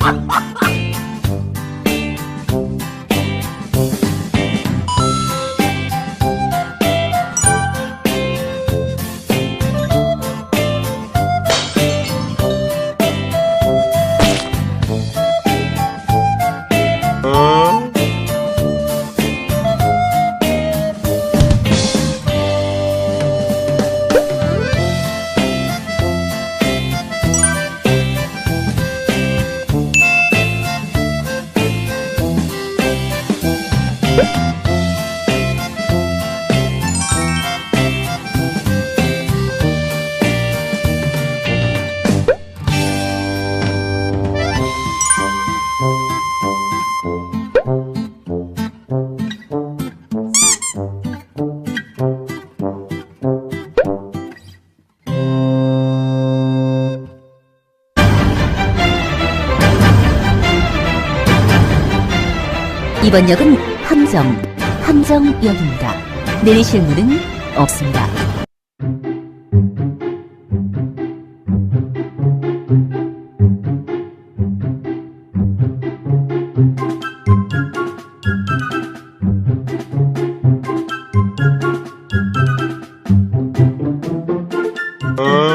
Ha ha ha! 이번 역은 함정, 함정역입니다. 내리실 문은 없습니다. 어...